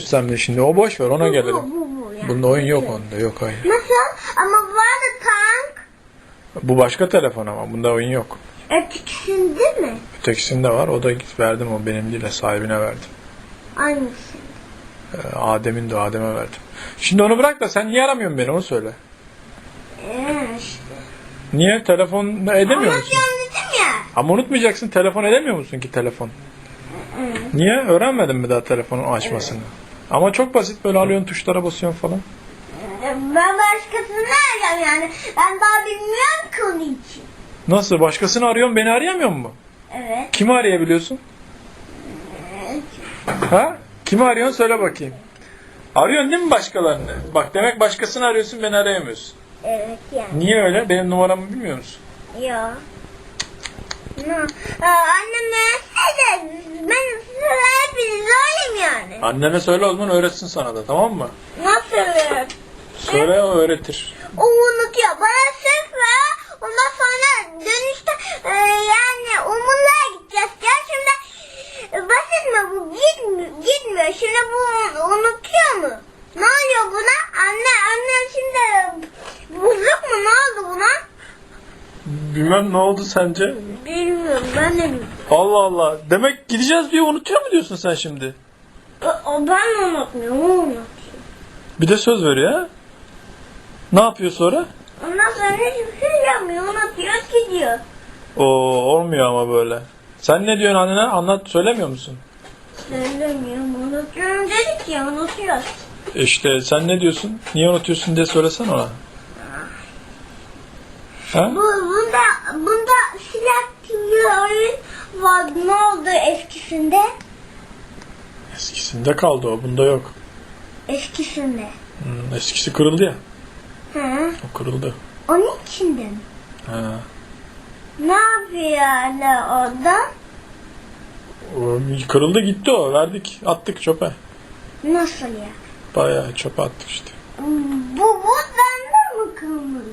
Sen de şimdi o boş ver ona Bu, gelelim. bu, bu yani. Bunda oyun yok onda yok hayır. Nasıl? Ama var da tank. Bu başka telefon ama bunda oyun yok. Ötekisinde mi? Ötekisinde var o da verdim o benim değil de sahibine verdim. Aynısı. Ee, Adem'in de Adem'e verdim. Şimdi onu bırak da sen niye aramıyorsun beni onu söyle. Ee, işte. Niye telefon edemiyor musun? Anlatıyorum dedim ya. Ama unutmayacaksın telefon edemiyor musun ki telefon? Niye? Öğrenmedin mi daha telefonun açmasını? Ama çok basit böyle alıyorsun tuşlara basıyorsun falan. Ben başkasını arıyorum yani. Ben daha bilmiyorum ki onun için. Nasıl? Başkasını arıyorsun beni arayamıyor mu? Evet. Kimi arayabiliyorsun? Ha? Kimi arıyorsun söyle bakayım. Arıyorsun değil mi başkalarını? Bak demek başkasını arıyorsun beni arayamıyorsun. Evet yani. Niye öyle? Benim numaramı bilmiyor musun? Ya. No. Ben Annene söyle o zaman öğretsin sana da tamam mı? Nasıl öyle? Söyle o öğretir. O unutuyor. Bana ver. Ondan sonra dönüşte e, yani Umurlu'ya gideceğiz. Ya şimdi basit mi bu? Gitmiyor. gitmiyor. Şimdi bu unutuyor mu? Ne oluyor buna? Anne anne şimdi bozuk mu? Ne oldu buna? Bilmem ne oldu sence? Bilmiyorum ben de bilmiyorum. Allah Allah. Demek gideceğiz diye unutuyor mu diyorsun sen şimdi? O, ben unutmuyorum. O unutuyor. Bir de söz veriyor? Ne yapıyor sonra? Ondan sonra hiçbir şey yapmıyor. Unutuyor gidiyor. Oo olmuyor ama böyle. Sen ne diyorsun annene? Anlat söylemiyor musun? Söylemiyorum. Unutuyorum dedik ya unutuyor. İşte sen ne diyorsun? Niye unutuyorsun diye söylesen ona. Ha? Bu, bunda, bunda silah oyun var. Ne oldu eskisinde? Eskisinde kaldı o. Bunda yok. Eskisinde. Hmm, eskisi kırıldı ya. Hı. O kırıldı. Onun içinde mi? Ha. Ne yapıyor hala orada? O kırıldı gitti o. Verdik. Attık çöpe. Nasıl ya? Bayağı çöpe attık işte. Bu buradan da mı kırmızı?